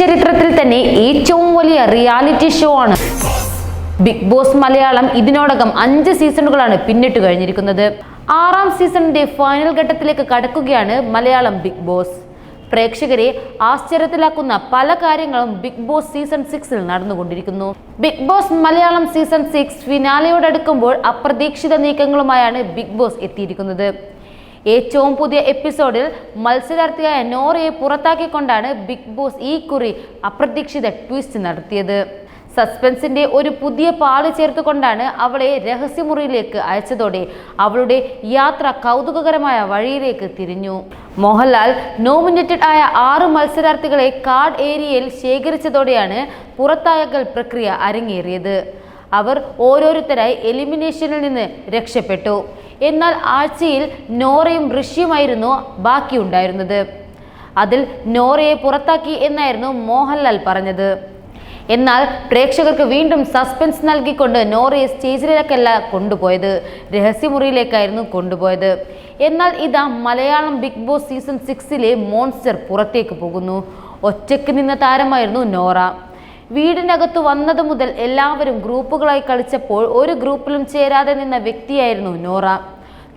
ചരിത്രത്തിൽ തന്നെ ഏറ്റവും വലിയ റിയാലിറ്റി ഷോ ആണ്. ബിഗ് ബോസ് മലയാളം ഇതിനോടകം അഞ്ച് സീസണുകളാണ് പിന്നിട്ട് കഴിഞ്ഞിരിക്കുന്നത്. ആറാം സീസണിന്റെ ഫൈനൽ ഘട്ടത്തിലേക്ക് കടക്കുകയാണ് മലയാളം ബിഗ് ബോസ്. പ്രേക്ഷകരെ ആശ്ചര്യത്തിലാക്കുന്ന പല കാര്യങ്ങളും ബിഗ് ബോസ് സീസൺ സിക്സിൽ നടന്നുകൊണ്ടിരിക്കുന്നു. Bigg Boss Malayalam season six ഫിനാലയോടടുക്കുമ്പോൾ അപ്രതീക്ഷിത നീക്കങ്ങളുമായാണ് ബിഗ് ബോസ് എത്തിയിരിക്കുന്നത്. ഏറ്റവും പുതിയ എപ്പിസോഡിൽ മത്സരാർത്ഥിയായ നോറയെ പുറത്താക്കിക്കൊണ്ടാണ് ബിഗ് ബോസ് ഈ കുറി അപ്രതീക്ഷിത ട്വിസ്റ്റ് നടത്തിയത്. സസ്പെൻസിന്റെ ഒരു പുതിയ പാട് ചേർത്തുകൊണ്ടാണ് അവളെ രഹസ്യമുറിയിലേക്ക് അയച്ചതോടെ അവളുടെ യാത്ര കൗതുകകരമായ വഴിയിലേക്ക് തിരിഞ്ഞു. മോഹൻലാൽ നോമിനേറ്റഡ് ആയ ആറ് മത്സരാർത്ഥികളെ കാർഡ് ഏരിയയിൽ ശേഖരിച്ചതോടെയാണ് പുറത്താക്കൽ പ്രക്രിയ അരങ്ങേറിയത്. അവർ ഓരോരുത്തരായി എലിമിനേഷനിൽ നിന്ന് രക്ഷപ്പെട്ടു. എന്നാൽ ആഴ്ചയിൽ നോറയും ഋഷിയുമായിരുന്നു ബാക്കിയുണ്ടായിരുന്നത്. അതിൽ നോറയെ പുറത്താക്കി എന്നായിരുന്നു മോഹൻലാൽ പറഞ്ഞത്. എന്നാൽ പ്രേക്ഷകർക്ക് വീണ്ടും സസ്പെൻസ് നൽകിക്കൊണ്ട് നോറയെ സ്റ്റേജിലേക്കല്ല കൊണ്ടുപോയത് രഹസ്യമുറിയിലേക്കായിരുന്നു കൊണ്ടുപോയത്. എന്നാൽ ഇതാ മലയാളം ബിഗ് ബോസ് സീസൺ സിക്സിലെ മോൺസ്റ്റർ പുറത്തേക്ക് പോകുന്നു. ഒറ്റയ്ക്ക് നിന്ന താരമായിരുന്നു നോറ. വീടിനകത്ത് വന്നത് മുതൽ എല്ലാവരും ഗ്രൂപ്പുകളായി കളിച്ചപ്പോൾ ഒരു ഗ്രൂപ്പിലും ചേരാതെ നിന്ന വ്യക്തിയായിരുന്നു നോറ.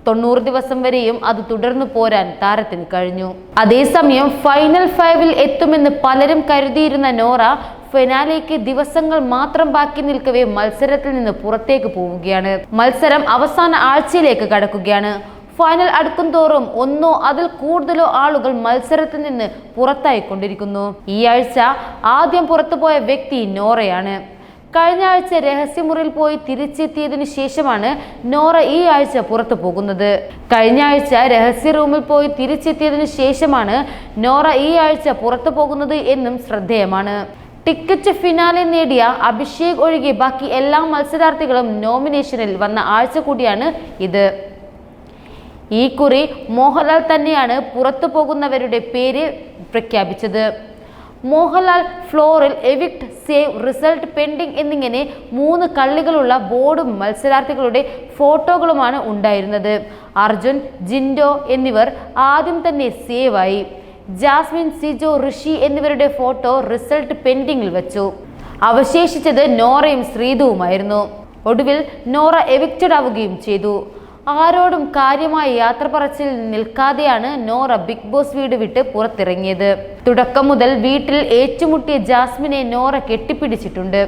തൊണ്ണൂറ് ദിവസം വരെയും അത് തുടർന്നു പോരാൻ താരത്തിന് കഴിഞ്ഞു. അതേസമയം ഫൈനൽ ഫൈവിൽ എത്തുമെന്ന് പലരും കരുതിയിരുന്ന നോറ ഫെനാലേക്ക് ദിവസങ്ങൾ മാത്രം ബാക്കി നിൽക്കവേ മത്സരത്തിൽ നിന്ന് പുറത്തേക്ക് പോവുകയാണ്. മത്സരം അവസാന ആഴ്ചയിലേക്ക് കടക്കുകയാണ്. ഫൈനൽ അടുക്കും തോറും ഒന്നോ അതിൽ കൂടുതലോ ആളുകൾ മത്സരത്തിൽ നിന്ന് പുറത്തായിക്കൊണ്ടിരിക്കുന്നു. ഈ ആഴ്ച ആദ്യം പുറത്തുപോയ വ്യക്തി നോറയാണ്. കഴിഞ്ഞ ആഴ്ച രഹസ്യമുറിയിൽ പോയി തിരിച്ചെത്തിയതിനു ശേഷമാണ് നോറ ഈ ആഴ്ച പുറത്തു പോകുന്നത്. കഴിഞ്ഞ ആഴ്ച രഹസ്യ റൂമിൽ പോയി തിരിച്ചെത്തിയതിനു ശേഷമാണ് നോറ ഈ ആഴ്ച പുറത്തു പോകുന്നത് എന്നും ശ്രദ്ധേയമാണ്. ടിക്കറ്റ് ഫിനാലെ നേടിയ അഭിഷേക് ഒഴികെ ബാക്കി എല്ലാ മത്സരാർത്ഥികളും നോമിനേഷനിൽ വന്ന ആഴ്ച കൂടിയാണ് ഇത്. ഈ കുറി മോഹൻലാൽ തന്നെയാണ് പുറത്തു പോകുന്നവരുടെ പേര് പ്രഖ്യാപിച്ചത്. മോഹൻലാൽ ഫ്ലോറിൽ എവിക്ട് സേവ് റിസൾട്ട് പെൻഡിംഗ് എന്നിങ്ങനെ മൂന്ന് കള്ളികളുള്ള ബോർഡും മത്സരാർത്ഥികളുടെ ഫോട്ടോകളുമാണ് ഉണ്ടായിരുന്നത്. അർജുൻ ജിൻഡോ എന്നിവർ ആദ്യം തന്നെ സേവായി ജാസ്മിൻ സിജോ ഋഷി എന്നിവരുടെ ഫോട്ടോ റിസൾട്ട് പെൻഡിങ്ങിൽ വെച്ചു. അവശേഷിച്ചത് നോറയും ശ്രീതുവുമായിരുന്നു. ഒടുവിൽ നോറ എവിക്റ്റഡ് ആവുകയും ചെയ്തു. ആരോടും കാര്യമായി യാത്ര പറച്ചിൽ നിൽക്കാതെയാണ് നോറ ബിഗ് ബോസ് വീട് വിട്ട് പുറത്തിറങ്ങിയത്. തുടക്കം മുതൽ വീട്ടിൽ ഏറ്റുമുട്ടിയ ജാസ്മിനെ നോറ കെട്ടിപ്പിടിച്ചിട്ടുണ്ട്.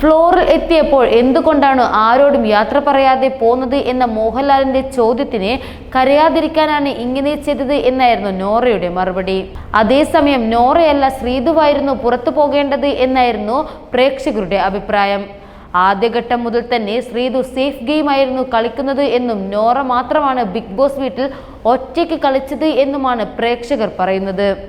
ഫ്ലോറിൽ എത്തിയപ്പോൾ എന്തുകൊണ്ടാണ് ആരോടും യാത്ര പറയാതെ പോന്നത് എന്ന മോഹൻലാലിന്റെ ചോദ്യത്തിന് കരയാതിരിക്കാനാണ് ഇങ്ങനെ ചെയ്തത് എന്നായിരുന്നു നോറയുടെ മറുപടി. അതേസമയം നോറയല്ല ശ്രീതുവായിരുന്നു പുറത്തു പോകേണ്ടത് എന്നായിരുന്നു പ്രേക്ഷകരുടെ അഭിപ്രായം. ആദ്യഘട്ടം മുതൽ തന്നെ ശ്രീതു സേഫ് ഗെയിം ആയിരുന്നു കളിക്കുന്നത് എന്നും നോറ മാത്രമാണ് ബിഗ് ബോസ് വീട്ടിൽ ഒറ്റയ്ക്ക് കളിച്ചത് എന്നുമാണ് പ്രേക്ഷകർ പറയുന്നത്.